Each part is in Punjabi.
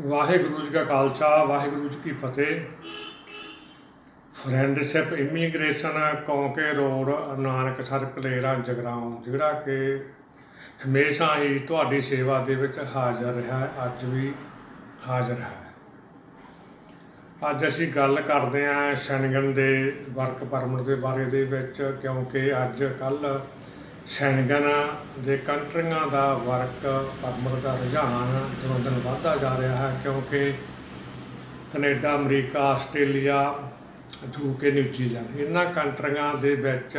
ਵਾਹਿਗੁਰੂ ਜੀ ਕਾ ਖਾਲਸਾ ਵਾਹਿਗੁਰੂ ਜੀ ਕੀ ਫਤਿਹ। Friendship immigration Kaunke road Nanaksar Kalera Jagraon ਜਿਹੜਾ ਕਿ ਹਮੇਸ਼ਾ ਹੀ ਤੁਹਾਡੀ ਸੇਵਾ ਦੇ ਵਿੱਚ ਹਾਜ਼ਰ ਰਿਹਾ ਹੈ, ਅੱਜ ਵੀ ਹਾਜ਼ਰ ਹੈ। ਅੱਜ ਅਸੀਂ ਗੱਲ ਕਰਦੇ ਹਾਂ ਸ਼ੈਨਗਨ ਦੇ ਵਰਕ ਪਰਮਿਟ ਦੇ ਬਾਰੇ ਦੇ ਵਿੱਚ ਕਿਉਂਕਿ ਅੱਜ ਕੱਲ ਸ਼ੈਨਗਨ ਦੇ ਕੰਟਰੀਆਂ ਦਾ ਵਰਕ ਪਰਮਿਟ ਦਾ ਰੁਝਾਨ ਦਿਨੋਂ ਦਿਨ ਵਧਦਾ ਜਾ ਰਿਹਾ ਹੈ, ਕਿਉਂਕਿ Canada, America, Australia, UK New Zealand ਇਹਨਾਂ ਕੰਟਰੀਆਂ ਦੇ ਵਿੱਚ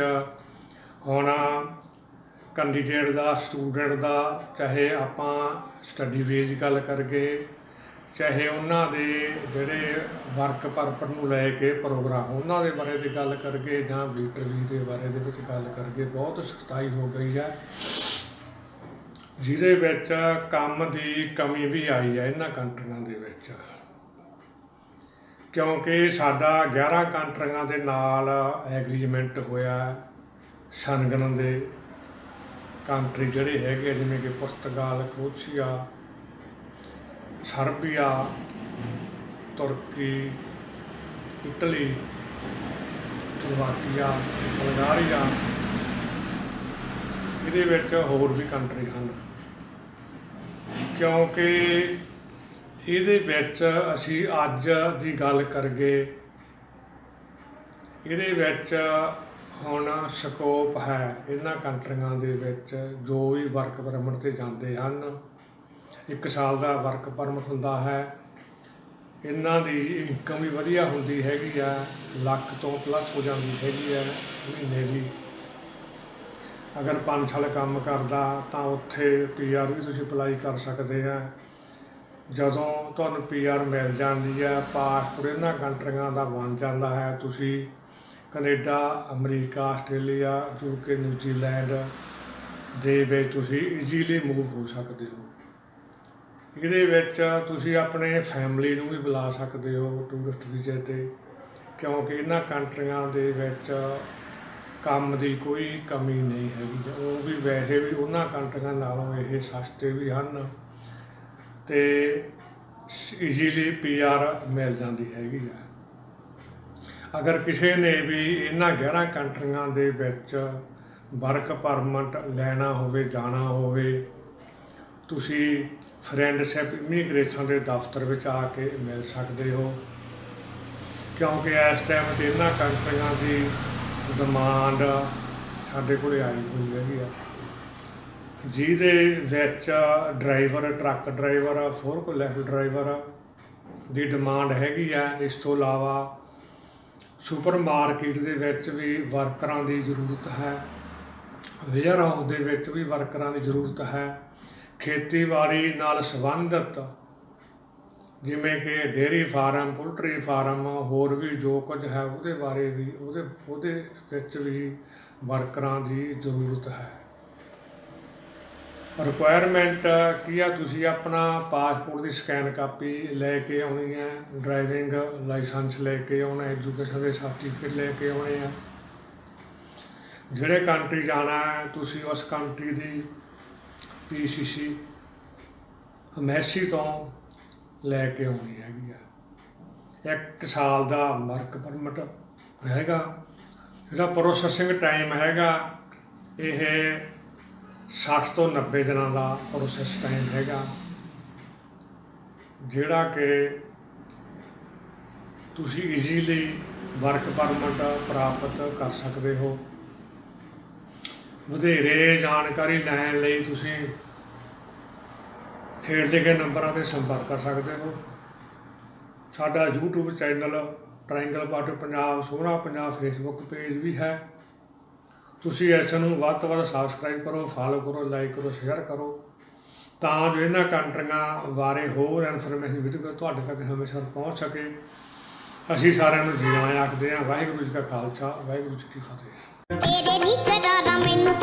ਹੁਣ ਕੈਂਡੀਡੇਟ ਦਾ, ਸਟੂਡੈਂਟ ਦਾ, ਚਾਹੇ ਆਪਾਂ ਸਟੱਡੀ ਵੀਜ਼ ਦੀ ਗੱਲ ਕਰਗੇ ਚਾਹੇ ਉਹਨਾਂ ਦੇ ਜਿਹੜੇ ਵਰਕ ਪਰਪਰ ਨੂੰ ਲੈ ਕੇ ਪ੍ਰੋਗਰਾਮ ਉਹਨਾਂ ਦੇ ਬਾਰੇ ਦੀ ਗੱਲ ਕਰਗੇ ਜਾਂ ਵੀਟਰ ਵੀ ਦੇ ਬਾਰੇ ਦੇ ਵਿੱਚ ਗੱਲ ਕਰਗੇ ਬਹੁਤ ਸਖਤਾਈ ਹੋ ਗਈ ਹੈ। ਜਿਹਦੇ ਵਿੱਚ ਕੰਮ ਦੀ ਕਮੀ ਵੀ ਆਈ ਹੈ ਇਹਨਾਂ ਕੰਟਰੀਆਂ ਦੇ ਵਿੱਚ। ਕਿਉਂਕਿ ਸਾਡਾ 11 ਕੰਟਰੀਆਂ ਦੇ ਨਾਲ ਐਗਰੀਮੈਂਟ ਹੋਇਆ ਸੰਗਨ ਦੇ। ਕੰਟਰੀ ਜਿਹੜੇ ਹੈਗੇ ਜਿਵੇਂ ਕਿ ਪੁਰਤਗਾਲ Croatia Serbia, Turkey, Italy, Slovakia, Bulgaria. ਇਹਦੇ ਵਿੱਚ ਹੋਰ ਵੀ ਕੰਟਰੀ ਹਨ। ਕਿਉਂਕਿ ਇਹਦੇ ਵਿੱਚ ਅਸੀਂ ਅੱਜ ਦੀ ਗੱਲ ਕਰਗੇ ਇਹਦੇ ਵਿੱਚ ਹੁਣ ਸਕੋਪ ਹੈ ਇਹਨਾਂ ਕੰਟਰੀਆਂ ਦੇ ਵਿੱਚ ਜੋ ਵੀ ਵਰਕ ਪਰਮਿਟ ਤੇ ਜਾਂਦੇ ਹਨ। ਇੱਕ ਸਾਲ ਦਾ ਵਰਕ ਪਰਮਿਟ ਹੁੰਦਾ ਹੈ। ਇਹਨਾਂ ਦੀ ਇਨਕਮ ਵੀ ਵਧੀਆ ਹੁੰਦੀ ਹੈਗੀ ਆ, ਲੱਖ ਤੋਂ ਪਲੱਸ ਹੋ ਜਾਂਦੀ ਹੈਗੀ ਆ ਮਹੀਨੇ ਦੀ। ਅਗਰ 5 ਸਾਲ ਕੰਮ ਕਰਦਾ ਤਾਂ ਉੱਥੇ ਪੀਆਰ ਵੀ ਤੁਸੀਂ ਅਪਲਾਈ ਕਰ ਸਕਦੇ ਆ। ਜਦੋਂ ਤੁਹਾਨੂੰ ਪੀਆਰ ਮਿਲ ਜਾਂਦੀ ਹੈ ਪਾਸਪੋਰਟ ਇਹਨਾਂ ਕੰਟਰੀਆਂ ਦਾ ਬਣ ਜਾਂਦਾ ਹੈ। ਤੁਸੀਂ Canada, America, Australia UK New Zealand ਦੇ ਵਿੱਚ ਤੁਸੀਂ ਈਜ਼ੀਲੀ ਮੂਵ ਹੋ ਸਕਦੇ ਹੋ। ਇਹਦੇ ਵਿੱਚ ਤੁਸੀਂ ਆਪਣੇ ਫੈਮਿਲੀ ਨੂੰ ਵੀ ਬੁਲਾ ਸਕਦੇ ਹੋ ਟੂਰਿਸਟ ਵੀਜ਼ੇ ਤੇ, ਕਿਉਂਕਿ ਇਹਨਾਂ ਕੰਟਰੀਆਂ ਦੇ ਵਿੱਚ ਕੰਮ ਦੀ ਕੋਈ ਕਮੀ ਨਹੀਂ ਹੈਗੀ। ਉਹ ਵੀ ਵੈਸੇ ਵੀ ਉਹਨਾਂ ਕੰਟਰੀਆਂ ਨਾਲੋਂ ਇਹ ਸਸਤੇ ਵੀ ਹਨ ਤੇ ਈਜ਼ੀਲੀ ਪੀਆਰ ਮਿਲ ਜਾਂਦੀ ਹੈਗੀ ਆ। ਅਗਰ ਕਿਸੇ ਨੇ ਵੀ ਇਹਨਾਂ 11 ਕੰਟਰੀਆਂ ਦੇ ਵਿੱਚ ਵਰਕ ਪਰਮਿਟ ਲੈਣਾ ਹੋਵੇ, ਜਾਣਾ ਹੋਵੇ, ਤੁਸੀਂ ਫਰੈਂਡਸ਼ਿਪ ਇਮੀਗ੍ਰੇਸ਼ਨ ਦੇ ਦਫ਼ਤਰ ਵਿੱਚ ਆ ਕੇ ਮਿਲ ਸਕਦੇ ਹੋ। ਕਿਉਂਕਿ ਇਸ ਟਾਈਮ ਤੇ ਇਹਨਾਂ ਕੰਟਰੀਆਂ ਦੀ ਡਿਮਾਂਡ ਸਾਡੇ ਕੋਲੇ ਆਈ ਹੋਈ ਹੈਗੀ ਆ। ਜਿਹਦੇ ਵਿੱਚ driver truck driver forklift driver ਦੀ ਡਿਮਾਂਡ ਹੈਗੀ ਆ। ਇਸ ਤੋਂ ਇਲਾਵਾ ਸੁਪਰ ਮਾਰਕੀਟ ਦੇ ਵਿੱਚ ਵੀ ਵਰਕਰਾਂ ਦੀ ਜ਼ਰੂਰਤ ਹੈ। ਵੇਅਰ ਹਾਊਸ ਦੇ ਵਿੱਚ ਵੀ ਵਰਕਰਾਂ ਦੀ ਜ਼ਰੂਰਤ ਹੈ। ਖੇਤੀਬਾੜੀ ਨਾਲ ਸੰਬੰਧਿਤ ਜਿਵੇਂ ਕਿ ਡੇਅਰੀ ਫਾਰਮ, ਪੋਲਟਰੀ ਫਾਰਮ, ਹੋਰ ਵੀ ਜੋ ਕੁਝ ਹੈ ਉਹਦੇ ਬਾਰੇ ਵੀ, ਉਹਦੇ ਉਹਦੇ ਵਿੱਚ ਵੀ ਵਰਕਰਾਂ ਦੀ ਜ਼ਰੂਰਤ ਹੈ। ਰਿਕੁਆਇਰਮੈਂਟ ਕੀ ਆ? ਤੁਸੀਂ ਆਪਣਾ ਪਾਸਪੋਰਟ ਦੀ ਸਕੈਨ ਕਾਪੀ ਲੈ ਕੇ ਆਉਣੀ ਹੈ ਡਰਾਈਵਿੰਗ ਲਾਇਸੈਂਸ ਲੈ ਕੇ ਆਉਣਾ ਐਜੂਕੇਸ਼ਨ ਦੇ ਸਰਟੀਫਿਕੇਟ ਲੈ ਕੇ ਆਉਣੇ ਆ। ਜਿਹੜੇ ਕੰਟਰੀ ਜਾਣਾ ਹੈ, ਤੁਸੀਂ ਉਸ ਕੰਟਰੀ ਦੀ ਪੀਸੀਸੀ ਮੈਸੀ ਤੋਂ ਲੈ ਕੇ ਆਉਣੀ ਹੈਗੀ ਆ। ਇੱਕ ਸਾਲ ਦਾ ਵਰਕ ਪਰਮਿਟ ਹੈਗਾ। ਜਿਹੜਾ ਪ੍ਰੋਸੈਸਿੰਗ ਟਾਈਮ ਹੈਗਾ, ਇਹ 60 ਤੋਂ 90 ਦਿਨਾਂ ਦਾ ਪ੍ਰੋਸੈਸ ਟਾਈਮ ਹੈਗਾ। ਜਿਹੜਾ ਕਿ ਤੁਸੀਂ ਈਜ਼ੀਲੀ ਵਰਕ ਪਰਮਿਟ ਪ੍ਰਾਪਤ ਕਰ ਸਕਦੇ ਹੋ। ਵਧੇਰੇ ਜਾਣਕਾਰੀ ਲੈਣ ਲਈ ਤੁਸੀਂ ਹੇਠ ਗਏ ਨੰਬਰਾਂ ਤੇ ਸੰਪਰਕ ਕਰ ਸਕਦੇ ਹੋ। ਸਾਡਾ YouTube ਚੈਨਲ ਟ੍ਰਾਇੰਗਲ ਪਾਟੋ ਪੰਜਾਬ, ਸੋਹਣਾ ਪੰਜਾਬ ਫੇਸਬੁੱਕ ਪੇਜ ਵੀ ਹੈ। ਤੁਸੀਂ ਇਸ ਨੂੰ ਵੱਧ ਤੋਂ ਵੱਧ ਸਬਸਕ੍ਰਾਈਬ ਕਰੋ ਫਾਲੋ ਕਰੋ ਲਾਈਕ ਕਰੋ ਸ਼ੇਅਰ ਕਰੋ। ਤਾਂ ਜੋ ਇਹਨਾਂ ਕੰਟਰੀਆਂ ਬਾਰੇ ਹੋਰ ਇਨਫੋਰਮੇਸ਼ਨ ਵੀਡੀਓ ਤੁਹਾਡੇ ਤੱਕ ਹਮੇਸ਼ਾ ਪਹੁੰਚ ਸਕੇ। ਅਸੀਂ ਸਾਰਿਆਂ ਨੂੰ ਜੀ ਆਇਆਂ ਆਖਦੇ ਹਾਂ, ਵਾਹਿਗੁਰੂ ਜੀ ਕਾ ਖਾਲਸਾ, ਵਾਹਿਗੁਰੂ ਜੀ ਕੀ ਫਤਿਹ। பட்டாம் இன்னும்